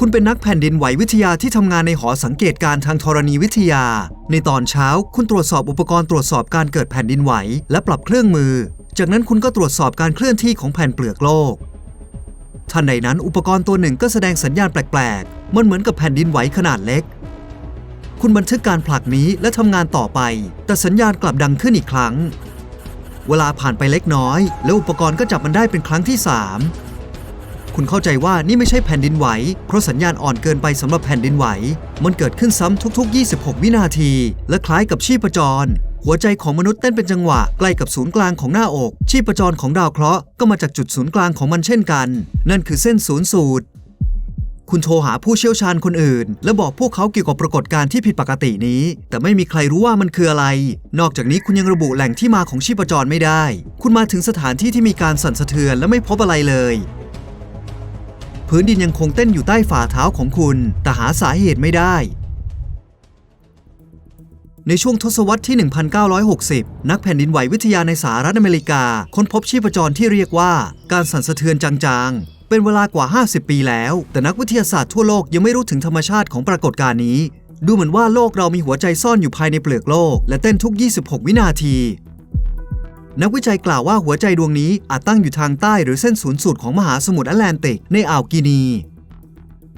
คุณเป็นนักแผ่นดินไหววิทยาที่ทำงานในหอสังเกตการณ์ทางธรณีวิทยา ในตอนเช้า คุณตรวจสอบอุปกรณ์ตรวจสอบการเกิดแผ่นดินไหว และปรับเครื่องมือ จากนั้นคุณก็ตรวจสอบการเคลื่อนที่ของแผ่นเปลือกโลกทันใดนั้นอุปกรณ์ตัวหนึ่งก็แสดงสัญญาณแปลกๆ มันเหมือนกับแผ่นดินไหวขนาดเล็ก คุณบันทึกการผลักนี้และทำงานต่อไป แต่สัญญาณกลับดังขึ้นอีกครั้ง เวลาผ่านไปเล็กน้อย แล้วอุปกรณ์ก็จับมันได้เป็นครั้งที่ 3 คุณเข้าใจว่านี่ไม่ใช่แผ่นดินไหว เพราะสัญญาณอ่อนเกินไปสำหรับแผ่นดินไหว มันเกิดขึ้นซ้ำทุก ๆ 26 วินาที และคล้ายกับชีพจร หัวใจของมนุษย์เต้นเป็นจังหวะใกล้กับศูนย์กลางของหน้าอก ชีพจรของดาวเคราะห์ก็มาจากจุดศูนย์กลางของมันเช่นกัน นั่นคือเส้นศูนย์สูตรคุณโทรหาผู้เชี่ยวชาญคนอื่น และบอกพวกเขาเกี่ยวกับปรากฏการณ์ที่ผิดปกตินี้ แต่ไม่มีใครรู้ว่ามันคืออะไร นอกจากนี้คุณยังระบุแหล่งที่มาของชีพจรไม่ได้ คุณมาถึงสถานที่ที่มีการสั่นสะเทือนและไม่พบอะไรเลย พื้นดินยังคงเต้นอยู่ใต้ฝ่าเท้าของคุณ แต่หาสาเหตุไม่ได้ ในช่วงทศวรรษที่ 1960 นักแผ่นดินไหววิทยาในสหรัฐอเมริกา ค้นพบชีพจรที่เรียกว่าการสั่นสะเทือนจางๆ เป็นเวลากว่า 50 ปีแล้ว แต่นักวิทยาศาสตร์ทั่วโลกยังไม่รู้ถึงธรรมชาติของปรากฏการณ์นี้ดูเหมือนว่าโลกเรามีหัวใจซ่อนอยู่ภายในเปลือกโลก และเต้นทุก 26 วินาที นักวิจัยกล่าวว่าหัวใจดวงนี้อาจตั้งอยู่ทางใต้หรือเส้นศูนย์สูตรของมหาสมุทรแอตแลนติกในอ่าวกินี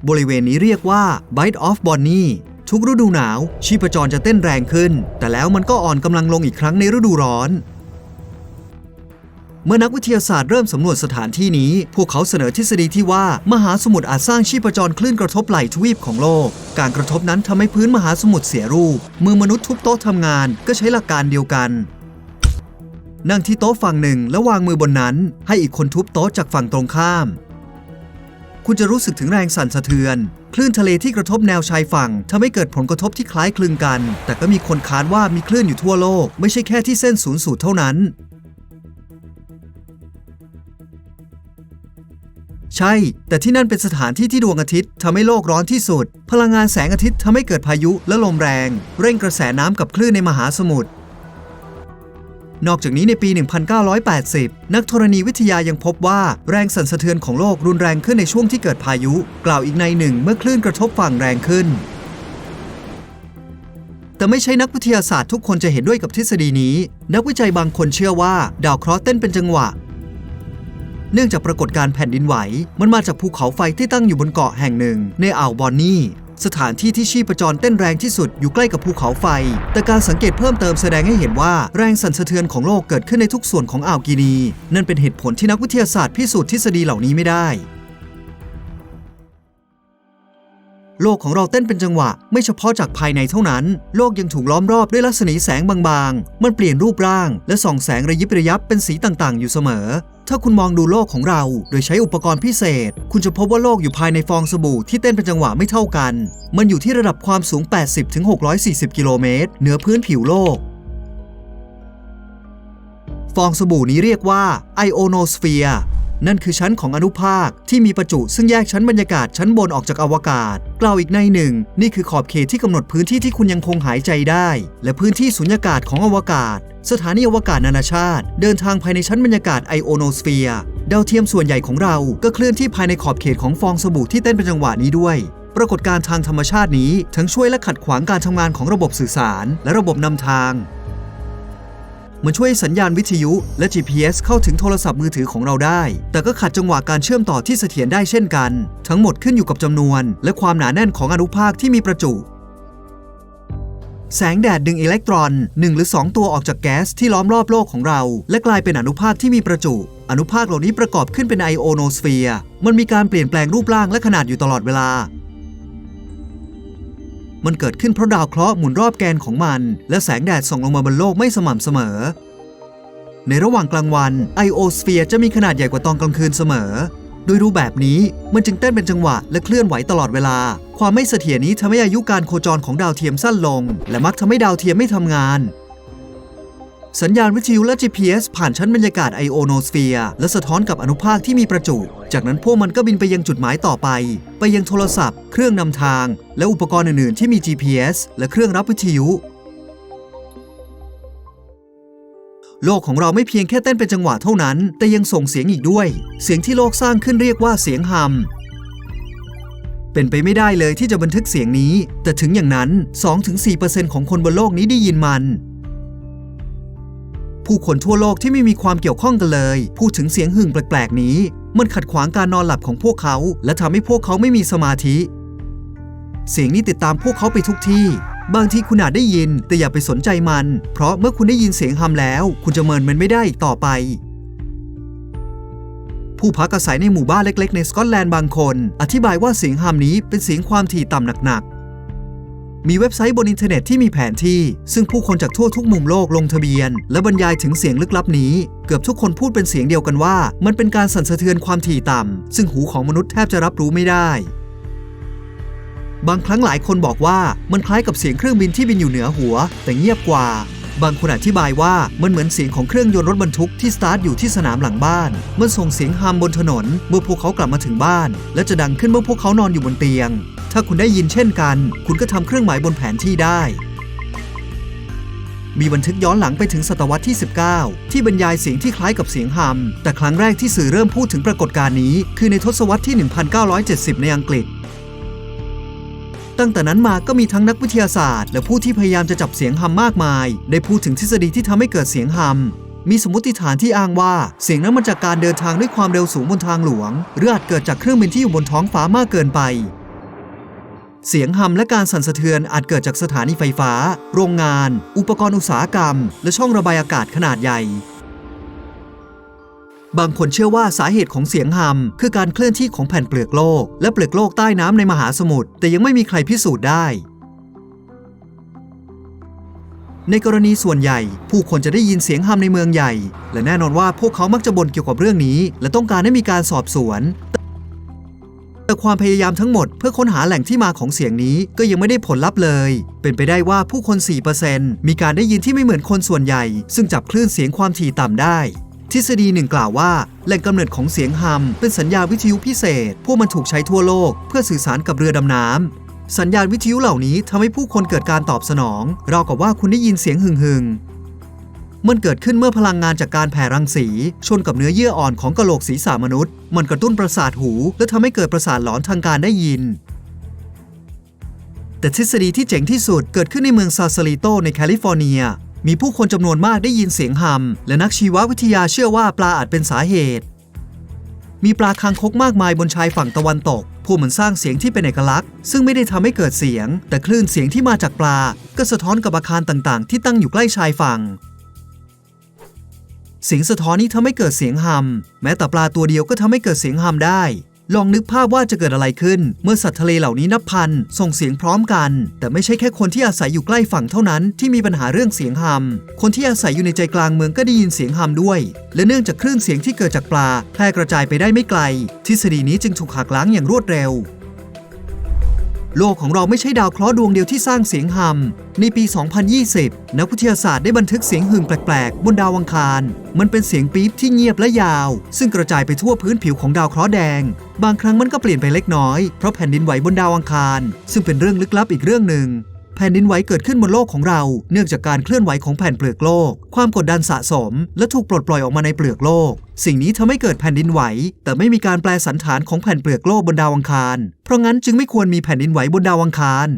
บริเวณนี้เรียกว่า Bite of Bonny ทุกฤดูหนาว ชีพจรจะเต้นแรงขึ้น แต่แล้วมันก็อ่อนกำลังลงอีกครั้งในฤดูร้อน เมื่อนักวิทยาศาสตร์เริ่มสำรวจสถานที่นี้ พวกเขาเสนอทฤษฎีที่ว่ามหาสมุทรอาจสร้างชีพจรคลื่นกระทบไหล่ทวีปของโลก การกระทบนั้นทำให้พื้นมหาสมุทรเสียรูป มือมนุษย์ทุบโต๊ะทำงานก็ใช้หลักการเดียวกัน นั่งที่โต๊ะฝั่งหนึ่งแล้ววางมือบนนั้น ให้อีกคนทุบโต๊ะจากฝั่งตรงข้าม คุณจะรู้สึกถึงแรงสั่นสะเทือน คลื่นทะเลที่กระทบแนวชายฝั่งทำให้เกิดผลกระทบที่คล้ายคลึงกัน แต่ก็มีคนค้านว่ามีคลื่นอยู่ทั่วโลก ไม่ใช่แค่ที่เส้นศูนย์สูตรเท่านั้น ใช่ แต่ที่นั่นเป็นสถานที่ที่ดวงอาทิตย์ทำให้โลกร้อนที่สุด พลังงานแสงอาทิตย์ทำให้เกิดพายุและลมแรง เร่งกระแสน้ำกับคลื่นในมหาสมุทร นอกจากนี้ในปี 1980 นักธรณีวิทยายังพบว่าแรงสั่นสะเทือนของโลกรุนแรงขึ้นในช่วงที่เกิดพายุ กล่าวอีกในหนึ่งเมื่อคลื่นกระทบฝั่งแรงขึ้น แต่ไม่ใช่นักวิทยาศาสตร์ทุกคนจะเห็นด้วยกับทฤษฎีนี้ นักวิจัยบางคนเชื่อว่า ดาวเคราะห์เต้นเป็นจังหวะ เนื่องจากปรากฏการแผ่นดินไหว มันมาจากภูเขาไฟที่ตั้งอยู่บนเกาะแห่งหนึ่ง ในอ่าวบอนนี่ สถานที่ที่ชีพจรเต้นแรงที่สุดอยู่ใกล้กับภูเขาไฟ แต่การสังเกตเพิ่มเติมแสดงให้เห็นว่าแรงสั่นสะเทือนของโลกเกิดขึ้นในทุกส่วนของอ่าวกินี นั่นเป็นเหตุผลที่นักวิทยาศาสตร์พิสูจน์ทฤษฎีเหล่านี้ไม่ได้ โลกของเราเต้นเป็นจังหวะ ไม่เฉพาะจากภายในเท่านั้น โลกยังถูกล้อมรอบด้วยรัศมีแสงบางๆ มันเปลี่ยนรูปร่าง และส่องแสงระยิบระยับเป็นสีต่างๆ อยู่เสมอ ถ้าคุณมองดูโลกของเรา โดยใช้อุปกรณ์พิเศษ คุณจะพบว่าโลกอยู่ภายในฟองสบู่ที่เต้นเป็นจังหวะไม่เท่ากัน มันอยู่ที่ระดับความสูง 80-640 กิโลเมตรเหนือพื้นผิวโลก ฟองสบู่นี้เรียกว่าไอโอโนสเฟียร์ นั่นคือชั้นของอนุภาคที่มีประจุซึ่งแยกชั้นบรรยากาศชั้นบนออกจากอวกาศ กล่าวอีกในหนึ่ง นี่คือขอบเขตที่กำหนดพื้นที่ที่คุณยังคงหายใจได้ และพื้นที่สุญญากาศของอวกาศ สถานีอวกาศนานาชาติ เดินทางภายในชั้นบรรยากาศไอโอโนสเฟียร์ดาวเทียมส่วนใหญ่ของเราก็เคลื่อนที่ภายในขอบเขตของฟองสบู่ที่เต้นเป็นจังหวะนี้ด้วยปรากฏการณ์ทางธรรมชาตินี้ ทั้งช่วยและขัดขวางการทำงานของระบบสื่อสาร และระบบนำทาง มันช่วยให้สัญญาณวิทยุและ GPS เข้าถึงโทรศัพท์มือถือของเราได้ แต่ก็ขัดจังหวะการเชื่อมต่อที่เสถียรได้เช่นกัน ทั้งหมดขึ้นอยู่กับจำนวน และความหนาแน่นของอนุภาคที่มีประจุ แสงแดดดึงอิเล็กตรอน 1 หรือ 2 ตัวออกจากแก๊สที่ล้อมรอบโลกของเรา และกลายเป็นอนุภาคที่มีประจุ อนุภาคเหล่านี้ประกอบขึ้นเป็นไอโอโนสเฟียร์ มันมีการเปลี่ยนแปลงรูปร่างและขนาดอยู่ตลอดเวลา มันเกิดขึ้นเพราะดาวเคราะห์หมุนรอบแกนของมัน และแสงแดดส่องลงมาบนโลกไม่สม่ำเสมอ ในระหว่างกลางวันไอโอสเฟียร์จะมีขนาดใหญ่กว่าตอนกลางคืนเสมอ โดยรูปแบบนี้มันจึงเต้นเป็นจังหวะและเคลื่อนไหวตลอดเวลา ความไม่เสถียรนี้ทำให้อายุการโคจรของดาวเทียมสั้นลง และมักทำให้ดาวเทียมไม่ทำงานสัญญาณวิทยุและ GPS ผ่านชั้นบรรยากาศไอโอโนสเฟียร์และสะท้อนกับอนุภาคที่มีประจุ จากนั้นพวกมันก็บินไปยังจุดหมายต่อไป ไปยังโทรศัพท์ เครื่องนำทาง และอุปกรณ์อื่น ๆ ที่มี GPS และเครื่องรับวิทยุ โลกของเราไม่เพียงแค่เต้นเป็นจังหวะเท่านั้น แต่ยังส่งเสียงอีกด้วย เสียงที่โลกสร้างขึ้นเรียกว่าเสียงฮัมเป็นไปไม่ได้เลยที่จะบันทึกเสียงนี้ แต่ถึงอย่างนั้น 2-4%ของคนบนโลกนี้ได้ยินมัน ผู้คนทั่วโลกที่ไม่มีความเกี่ยวข้องกันเลย พูดถึงเสียงหึ่งแปลก ๆ นี้ มันขัดขวางการนอนหลับของพวกเขา และทำให้พวกเขาไม่มีสมาธิ เสียงนี้ติดตามพวกเขาไปทุกที่ บางทีคุณอาจได้ยิน แต่อย่าไปสนใจมัน เพราะเมื่อคุณได้ยินเสียงฮัมแล้ว คุณจะเมินมันไม่ได้อีกต่อไปผู้พักอาศัยในหมู่บ้านเล็ก ๆ ในสกอตแลนด์บางคน อธิบายว่าเสียงฮัมนี้เป็นเสียงความถี่ต่ำหนัก ๆ มีเว็บไซต์บนอินเทอร์เน็ตที่มีแผนที่ ซึ่งผู้คนจากทั่วทุกมุมโลกลงทะเบียน และบรรยายถึงเสียงลึกลับนี้ เกือบทุกคนพูดเป็นเสียงเดียวกันว่า มันเป็นการสั่นสะเทือนความถี่ต่ำ ซึ่งหูของมนุษย์แทบจะรับรู้ไม่ได้ บางครั้งหลายคนบอกว่ามันคล้ายกับเสียงเครื่องบินที่บินอยู่เหนือหัว แต่เงียบกว่า บางคนอธิบายว่ามันเหมือนเสียงของเครื่องยนต์รถบรรทุกที่สตาร์ทอยู่ที่สนามหลังบ้าน มันส่งเสียงฮัมบนถนนเมื่อพวกเขากลับมาถึงบ้าน และจะดังขึ้นเมื่อพวกเขานอนอยู่บนเตียง ถ้าคุณได้ยินเช่นกัน คุณก็ทำเครื่องหมายบนแผนที่ได้ มีบันทึกย้อนหลังไปถึงศตวรรษที่ 19 ที่บรรยายเสียงที่คล้ายกับเสียงฮัม แต่ครั้งแรกที่สื่อเริ่มพูดถึงปรากฏการณ์นี้ คือในทศวรรษที่ 1970 ในอังกฤษตั้งแต่นั้นมาก็มีทั้งนักวิทยาศาสตร์ และผู้ที่พยายามจะจับเสียงฮัมมากมาย ได้พูดถึงทฤษฎีที่ทำให้เกิดเสียงฮัม มีสมมติฐานที่อ้างว่า เสียงนั้นมาจากการเดินทางด้วยความเร็วสูงบนทางหลวง หรืออาจเกิดจากเครื่องบินที่อยู่บนท้องฟ้ามากเกินไป เสียงฮัมและการสั่นสะเทือนอาจเกิดจากสถานีไฟฟ้า โรงงาน อุปกรณ์อุตสาหกรรม และช่องระบายอากาศขนาดใหญ่ บางคนเชื่อว่าสาเหตุของเสียงฮัมคือการเคลื่อนที่ของแผ่นเปลือกโลก และเปลือกโลกใต้น้ำในมหาสมุทรแต่ยังไม่มีใครพิสูจน์ได้ในกรณีส่วนใหญ่ ผู้คนจะได้ยินเสียงฮัมในเมืองใหญ่ และแน่นอนว่าพวกเขามักจะบ่นเกี่ยวกับเรื่องนี้ และต้องการให้มีการสอบสวน แต่ความพยายามทั้งหมดเพื่อค้นหาแหล่งที่มาของเสียงนี้ก็ยังไม่ได้ผลลัพธ์เลย เป็นไปได้ว่าผู้คน 4%มีการได้ยินที่ไม่เหมือนคนส่วนใหญ่ ซึ่งจับคลื่นเสียงความถี่ต่ำได้ทฤษฎีหนึ่งกล่าวว่า แหล่งกำเนิดของเสียงฮัมเป็นสัญญาณวิทยุพิเศษ พวกมันถูกใช้ทั่วโลกเพื่อสื่อสารกับเรือดำน้ำสัญญาณวิทยุเหล่านี้ทำให้ผู้คนเกิดการตอบสนองราวกับว่าคุณได้ยินเสียงหึ่งหึงๆ มันเกิดขึ้นเมื่อพลังงานจากการแผ่รังสี ชนกับเนื้อเยื่ออ่อนของกะโหลกศีรษะมนุษย์ มันกระตุ้นประสาทหู และทำให้เกิดประสาทหลอนทางการได้ยิน แต่ทฤษฎีที่เจ๋งที่สุดเกิดขึ้นในเมืองซาซาลิโตในแคลิฟอร์เนีย มีผู้คนจำนวนมากได้ยินเสียงฮัมและนักชีววิทยาเชื่อว่าปลาอาจเป็นสาเหตุ มีปลาคางคกมากมายบนชายฝั่งตะวันตกพวกมันสร้างเสียงที่เป็นเอกลักษณ์ ซึ่งไม่ได้ทำให้เกิดเสียง แต่คลื่นเสียงที่มาจากปลา ก็สะท้อนกับอาคารต่างๆ ที่ตั้งอยู่ใกล้ชายฝั่ง เสียงสะท้อนนี้ทำให้เกิดเสียงฮัมแม้แต่ปลาตัวเดียวก็ทำให้เกิดเสียงฮัมได้ ลองนึกภาพว่าจะเกิดอะไรขึ้น เมื่อสัตว์ทะเลเหล่านี้นับพันส่งเสียงพร้อมกัน แต่ไม่ใช่แค่คนที่อาศัยอยู่ใกล้ฝั่งเท่านั้นที่มีปัญหาเรื่องเสียงฮัมคนที่อาศัยอยู่ในใจกลางเมืองก็ได้ยินเสียงฮัมด้วย และเนื่องจากคลื่นเสียงที่เกิดจากปลาแพร่กระจายไปได้ไม่ไกล ทฤษฎีนี้จึงถูกหักล้างอย่างรวดเร็ว โลกของเราไม่ใช่ดาวเคราะห์ดวงเดียวที่สร้างเสียงฮัมในปี 2020 นักวิทยาศาสตร์ได้บันทึกเสียงหึ่งแปลก ๆ บนดาวอังคาร มันเป็นเสียงปี๊บที่เงียบและยาว ซึ่งกระจายไปทั่วพื้นผิวของดาวเคราะห์แดง บางครั้งมันก็เปลี่ยนไปเล็กน้อย เพราะแผ่นดินไหวบนดาวอังคาร ซึ่งเป็นเรื่องลึกลับอีกเรื่องหนึ่ง แผ่นดินไหวเกิดขึ้นบนโลกของเรา เนื่องจากการเคลื่อนไหวของแผ่นเปลือกโลก ความกดดันสะสม และถูกปลดปล่อยออกมาในเปลือกโลก สิ่งนี้ทำให้เกิดแผ่นดินไหว แต่ไม่มีการแปลสันฐานของแผ่นเปลือกโลกบนดาวอังคาร เพราะงั้นจึงไม่ควรมีแผ่นดินไหวบนดาวอังคาร